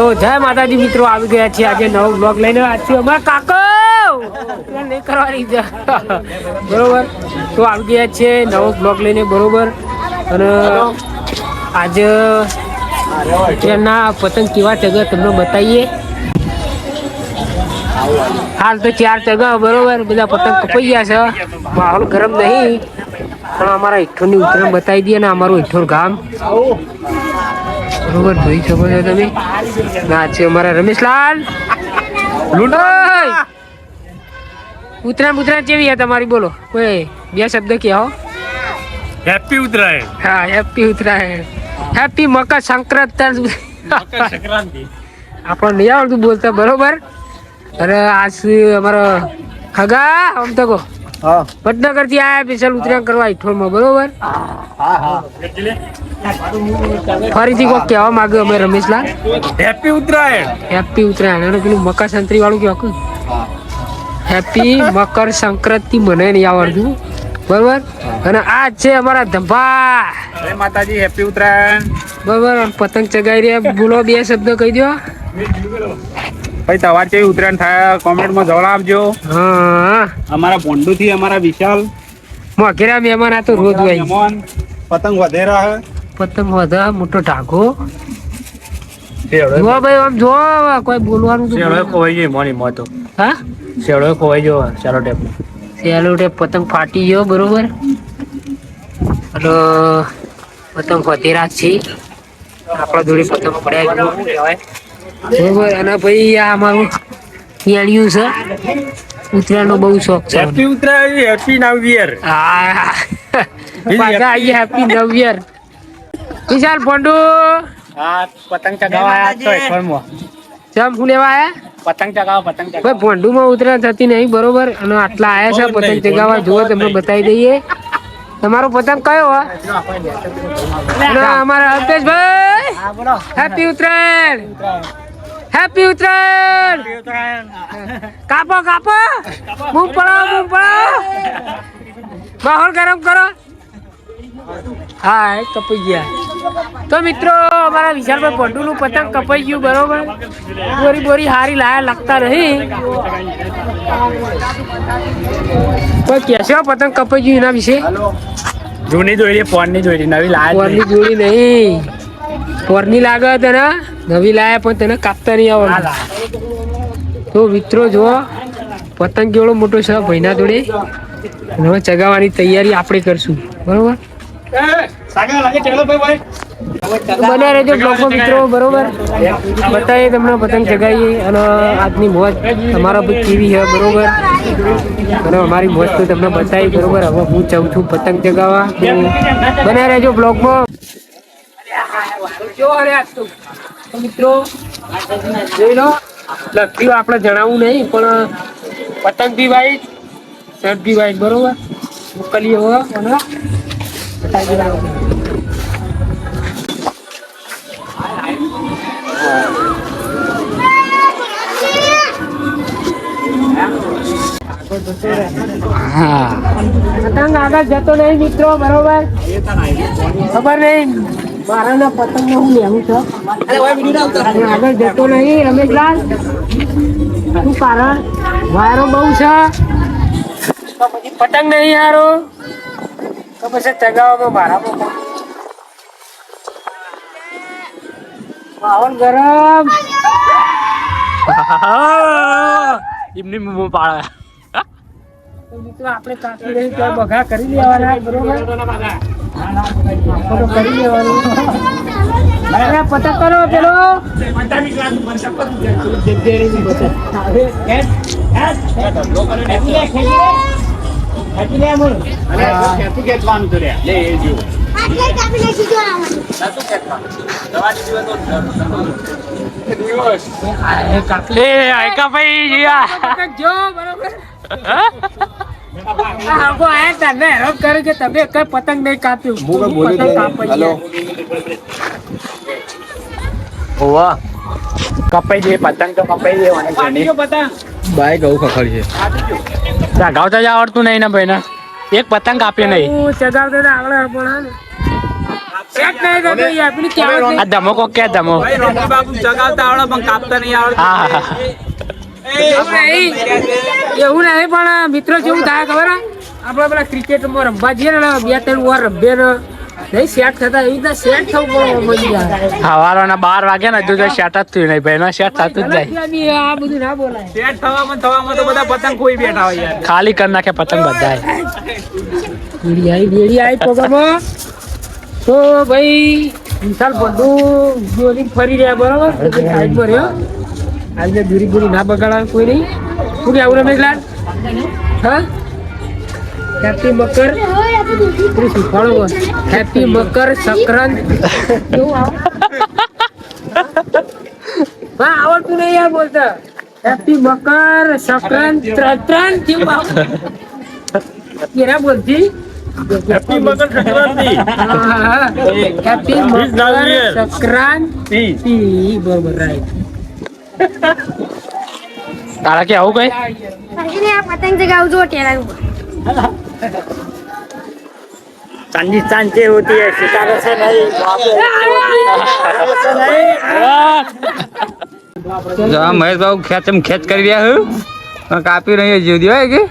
તો જય માતાજી મિત્રો, આવી ગયા છે આજે નવો બ્લોગ લઈને. આજથી અમારા કાકો! નહીં કરવાની બરોબર? તો આવી ગયા છે નવો બ્લોગ લઈને, બરોબર? અને આજે ટ્રેનના પતંગ કેવા ચગા તમને બતાવીએ. હાલ તો ચાર ચગા બરોબર? બધા પતંગ કપાઈ ગયા છે. માહોલ ગરમ નહીં. પણ અમારા ઈઠોરની ઉત્તરાયણ બતાવી દઈએ ને, અમારું ઈઠોર ગામ. બરોબર જોઈ શકો છો તમે ના છે અમારા રમેશલાલ. ઓય! ઉત્તરાયણ ઉત્તરાયણ કેવી છે તમારી? બોલો. કોઈ બે શબ્દ કહો. હેપી ઉતરાયણ હા હેપી ઉત્તરાયણ. હેપી મકર સંક્રાંતિ. સંક્રાંતિ. આપણને નહીં આવડતું બોલતા બરોબર? અને આજ અમારો ખગા આમ તો કહો. હા. વડનગરથી આયા સ્પેશિયલ ઉતરાણ કરવા ઈઠોરમાં બરોબર? હા હા. ફરીથી કોઈ કહેવા માંગ્યો અમે Rameshlal. Happy Uttarayan happy Uttarayan. અને પેલું મકર સંક્રાંતિ વાળું કહ્યું હેપી મકર સંક્રાંતિ મને નહીં આવડતું. બરોબર? અને આ છે અમારા ધંભા. જય માતાજી હેપી ઉતરાયણ બરોબર? પતંગ ચગાવી રહ્યા. ભૂલો બે શબ્દ કહી દો ભાઈ તમારે કેવી ઉત્તરાયણ થાય? કોમેન્ટમાં જવાબ આપજો હા. અમારા ભોંડુ થી અમારા વિશાલ. મોઘેરા મહેમાન આ તો રોજ હોય. મહેમાન. પતંગ વધેરા હે. પતંગ વધા મોટો ઢાકો જો ભાઈ આમ જો કોઈ બોલવાનું તો શેડો ખોવાઈ ગયો મોની મોતો હા? શેડો ખોવાઈ ગયો ચાલો ટેપ ચાલો ટેપ પતંગ ફાટી ગયો બરોબર? હલો પતંગ વધેરા છે. આપણા જોડે પતંગ પડ્યા ગયો કહેવાય બરોબર અને ભાઈ આ અમારું કેળિયું છે. ઉત્તરાયણનો બહુ શોખ છે happy Uttarayan happy new year હા. પાછા આવીએ હેપી નવ યર વિશાલ પોંડુ હા પતંગ ચગાવવા આવ્યા એકવારમાં. ચમ શું લેવા આયા? પતંગ ચગાવો પતંગ ચગાવો. ભાઈ ભોંડુમાં ઉતરાયણ થતી નહીં બરોબર? અને આટલા આયા છે પતંગ ચગાવવા જુઓ તમને બતાવી દઈએ. તમારો પતંગ કયો અમારા અલ્પેશભાઈ. હેપી ઉત્તરાયણ. હેપી ઉત્તરાયણ. કાપો કાપો. મૂંગ પડો મૂંગ પડો માહોલ ગરમ કરો. હા એ કપાઈ ગયા. તો મિત્રો અમારા વિશાલભાઈ ભંડુનું પતંગ કપાઈ ગયું બરોબર? બોરી બોરી હારી લાયા લાગતા નહીં કોઈ કહેશો પતંગ કપાઈ ગયું એના વિશે? જૂની ફોનની જોઈ નવી લાયા પોરની જોડી નહીં. પોરની લાગે તને નવી લાયા પણ તને કાપતા નહીં આવડે તો મિત્રો જુઓ પતંગ કેવડો મોટો છે ભાઈના જોડે. હવે ચગાવવાની તૈયારી આપણે કરશું. બરોબર? બન્યા રહેજો બ્લોગો મિત્રો બરોબર? બતાવીએ તમને પતંગ ચગાવીએ અને આજની મોજ તમારા ભાઈ કેવી છે બરોબર? અને અમારી મોજ તો તમને બતાવી બરોબર? હવે હું જાઉં છું પતંગ ચગાવવા. બન્યા રહેજો બ્લોગમાં જો અરે આજ તો તો મિત્રો જોઈ લો. લખ્યું આપણે જણાવવું નહીં પણ પતંગ be white shirt be white બરોબર? મોકલીએ હવે. અને પતંગ આગળ જતો નહીં મિત્રો, બરોબર? ખબર નહીં. મારા ના પતંગ ને હું લેવું છું. આગળ જતો નહીં, રમેશલાલ. શું કારણ? વાયરો બહુ છે. પતંગ નહીં હારો. તો પછી ચગાવવામાં મારા પાવન ગરમ એમની મું પાડે તો આપણે કાપી રહી ત્યાં બઘા કરી લેવાના બરોબર કરી લેવાનું અરે પતંગ કરો પેલો પતંગ તમે કઈ પતંગ નહીં કાપ્યું. હું પતંગ કાપાઈ દે પતંગ તો કપાઈ દે મને ઘણી બાઈક આવું ખખડી છે. ગાવતા જ આવડતું નહીં ને ભાઈ એક પતંગ કાપ્યો નહીં. ને. આ ધમો કે ધમો ભાઈ રોકી બાપુ ચગાવતા આવડે પણ કાપતા નહીં આવડે. એવું નહીં. એવું નહીં પણ મિત્રો જેવું થાય ખબર હે? આપણે પેલા ક્રિકેટમાં રમવા જઈએ ને બે ત્રણ વાર રમીએ ને. નહીં સેટ થતા એવી રીતે સેટ થવું બહુ મળી જાય હવારના બાર વાગ્યા ને હજુ તો સેટ જ થયું નહીં ભાઈ સેટ થતું જ જાય. આ બધું ના બોલાય. સેટ થવામાં થવામાં તો બધા પતંગ કોઈ બેઠા હોય યાર. ખાલી કરી નાખે પતંગ બધા બેડી આવી બેડી આવી પ્રોગ્રામમાં તો ભાઈ વિશાલ બધું ફરી રહ્યા બરોબર? રહ્યો. આજે દૂરી દૂરી ના બગાડાય કોઈ નહીં. પૂરી આવું રમેશ લાલ હા? હેપી મકર હેપી મકર સંક્રાંત હા આવડતું નહીં યાર બોલતા. હેપી મકર સંક્રાંત ત્રણ ત્રણ કેવું કેરા બોલતી હેપી મકર સંક્રાંતિ હેપી મકર સંક્રાંતિ બરોબર રાઈટ તારા કે આવું કઈ? પતંગ જગાવજો ટેરા ઉપર चांदी चांदी होती है सितारे से नहीं જો આ મહેશભાઈ ખેંચમ ખેંચ કરી રહ્યા હું પણ કાપ્યું નહીં જીવ હોય કે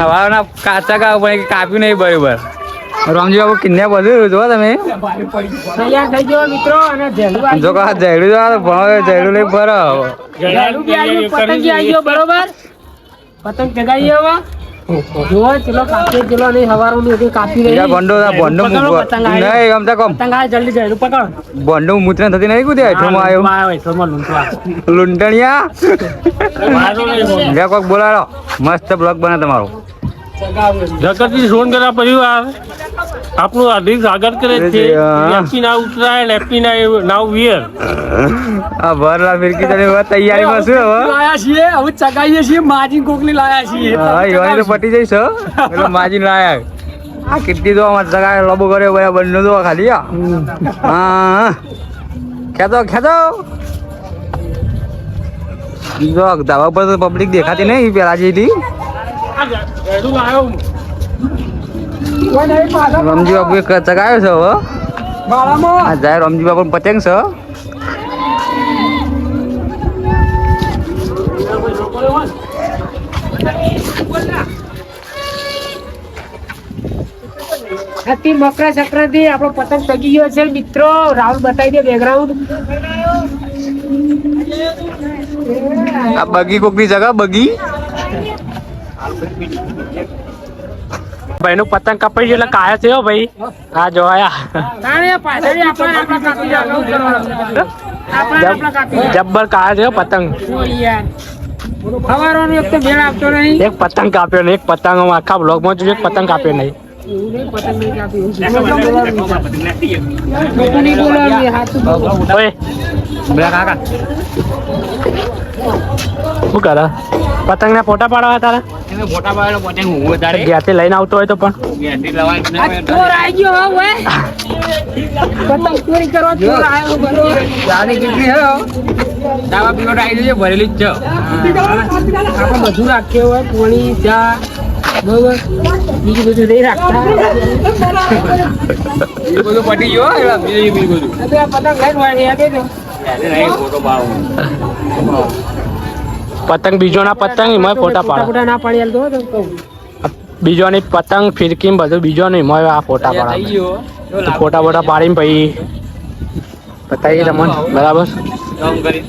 હવાના કાચા કાપ પણ કે કાપ્યું નહીં બરોબર રામજી બાબુ કિન્ને બધું જો તમે તૈયાર થઈ ગયો મિત્રો અને જેલું આવી જો કા જયડું જો ભણો જયડું લઈ ભરો જેલું બી આવી ગયું, પતંગ બી આવી ગયો બરોબર પતંગ ચગાવી હવે ચલો કાપી ચલો હવારું નું કાપી રહી. નહીં પતંગ આ જલ્દી પકડો. મૂત્ર થતી નહીં કુદે? હેઠળમાં આવ્યો આવ્યો હેઠળમાં લૂંટવા. લૂંટણિયા? લે કોક બોલાડો. મસ્ત બ્લોગ બને તમારો. પરિવાર આપણું હાર્દિક સ્વાગત કરે છે. હા. ના ઉત્તરાયણ હેપી ના નાવ વિયર આ ભરલા ફિરકી તને તૈયારી તૈયારીમાં શું હવે? લાયા છીએ હવે ચગાવીએ છીએ માજી કોકલી લાયા છીએ. હા યોની તો પટી જઈશ. એટલે માજી લાયા. આ કેટલી તો અમાર સગા લબો કર્યો ભાઈ બંને તો ખાલી આ. હા ખેતો ખેતો જો ધાબા પર પબ્લિક દેખાતી નહીં પેલા જેટલી રમજી બાપુ એક ચગાવ્યો છે હવે આ જાય રમજી બાપુ પતંગ છે હેપી મકર સંક્રાંતિ આપણો પતંગ ચગી ગયો છે મિત્રો રાહુલ બતાવી દે બેકગ્રાઉન્ડ આ બગી કોકની જગા બગી ભાઈ નું પતંગ કપાઈ ગયું એટલે કાયા થયો ભાઈ. હા જો આયા. તાણે પાછળ આપણે આપણા કાપી જાવ આપણે આપણા કાપી જાવ જબ્બર કાયા થયો પતંગ. એક પતંગ કાપ્યો નહીં એક પતંગ હું આખા બ્લોગમાં જોયું એક પતંગ કાપ્યો નહીં. શું કરે? પતંગ ના ફોટા પાડવા તારા? મોટા બાળો પતંગ હું વધારે ઘેરથી લઈને આવતો હોય તો પણ. આ ચોર આવી ગયો હો પતંગ ચોરી કરવા ચોર આવ્યો બરોબર ચાલી કેટલી હે દાવા પીવટ આવી છે ભરેલી જ છે. આપણે બધું રાખ્યું હોય પોણી ચા બરોબર. બીજું બધું નહીં રાખતા. બધું પટી ગયો બીજું બીજું બધું. પતંગ લઈને વાળી આપી દો ફોટો પાડો. પતંગ બીજોના પતંગ એમાં ફોટા પાડો. ફોટા ના પાડી આલતો તો બીજોની પતંગ ફિરકી ને બધું નહીં એમાં આ ફોટા પાડા ફોટા ફોટા પાડીને પછી બતાવી તમને. બરાબર? કામ કરી.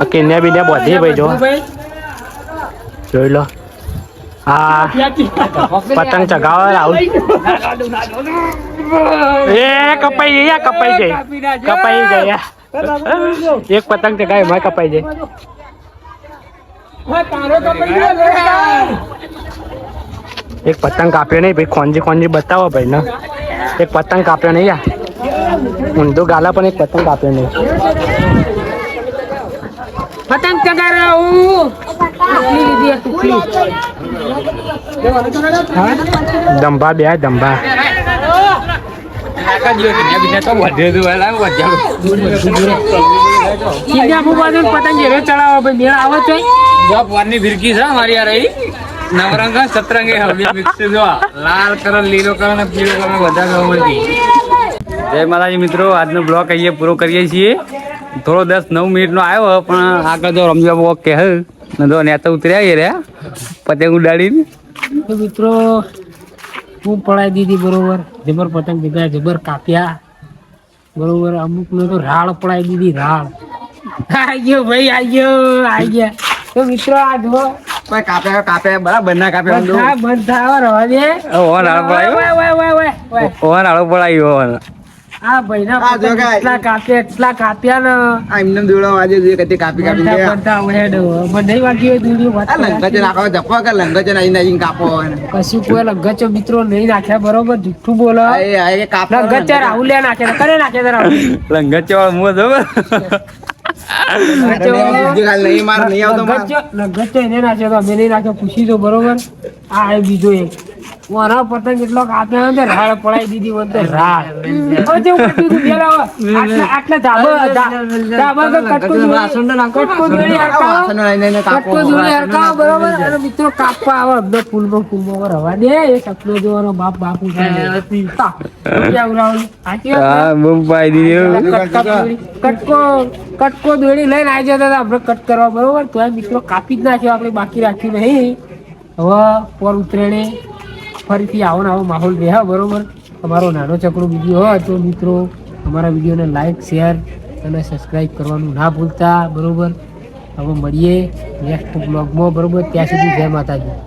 આ કિન્યા બિન્યા બધી ભાઈ જો. જોઈ લો. આ પતંગ ચગાવે રાહુલ. એ કપાઈ ગઈ કપાઈ ગઈ કપાઈ ગઈ એક પતંગ ચગાવે એમાં કપાઈ જાય ઓય, તારો કપાઈ ગયો લે. એક પતંગ કાપ્યો નહીં ભાઈ ખોંજી ખોંજી બતાવો ભાઈ ને. એક પતંગ કાપ્યો નહીં યાર ઊંધું ગાલા પણ એક પતંગ કાપ્યો નહીં. પતંગ ટુકલી દંભા બે દંભા. કાકા તો વધે તો એલા વધ્યા. પતંગ ઘેરે ચડાવો ભાઈ મેળ આવે છે? જો ફિરકી છે મારી આ રહી. નવરંગ સતરંગે મિક્સ જો લાલ કલર લીલો કલર અને પીળો કલર બધા જય માતાજી મિત્રો આજનો બ્લોગ અહીંયા પૂરો કરીએ છીએ. થોડો દસ નવ મિનિટનો આવ્યો પણ આગળ જો રમજા વોક કે હે ને જો નેતા ઉતર્યા એ રહ્યા પતંગ ઉડાડીને. મિત્રો હું પડાવી દીધી બરોબર. જબર પતંગ દીધા જબર કાપ્યા. બરોબર અમુક ને તો રાળ પડાવી દીધી રાળ. આઈ ગયો ભાઈ આઈ ગયો આઈ ગયા. તો મિત્રો આ જો કાપે કાપે બરાબર ના કાપે બંધ થા બંધ થા રવા દે. ઓવન આળો પડાયો. ઓવન આળો પડાયો આ ભાઈના એટલા કાપ્યા એટલા કાપ્યા ને. એમને દોડો આજે જોઈએ કદી કાપી કાપી વાગી હોય વાત કે કશું કોઈ લગચો મિત્રો નહીં નાખ્યા બરોબર? જુઠ્ઠું બોલો. એ કાપો લગચા રાહુલ નાખે કરે નાખે મું જો. લગચો એને નાખ્યો તો અમે નહીં નાખ્યો પૂછી દો બરોબર? આ બીજો એક. મારા પતંગ એટલો કાપે ને રાડ પડાઈ દીધી વંતે રાડ ઓજે જેવું કટ્યું તું પેલા આટલા આટલા ધાબો ધાબા પર કટકો ના કટકો જોડી હરકાવો. વાસણો કટકો જોડી હરકાવો બરોબર. અને મિત્રો કાપવા આવે અમને ફૂલમાં ફૂલમાં હવે રવા દે. એ સપનો જોવાનો બાપ બાપ કટકો કટકો દોડી લઈને આવી જતા હતા. આપણે કટ કરવા બરોબર. તો મિત્રો કાપી જ નાખ્યો આપણે બાકી રાખ્યું નહીં. હવે પર ઉતરેણે. ફરીથી આવો આવો માહોલ રહે બરોબર. અમારો નાનો ચકડો વીડિયો હોય તો મિત્રો, અમારા વિડીયોને લાઈક શેર અને સબસ્ક્રાઈબ કરવાનું ના ભૂલતા, બરોબર. હવે મળીએ નેક્સ્ટ બ્લોગમાં બરોબર. ત્યાં સુધી જય માતાજી.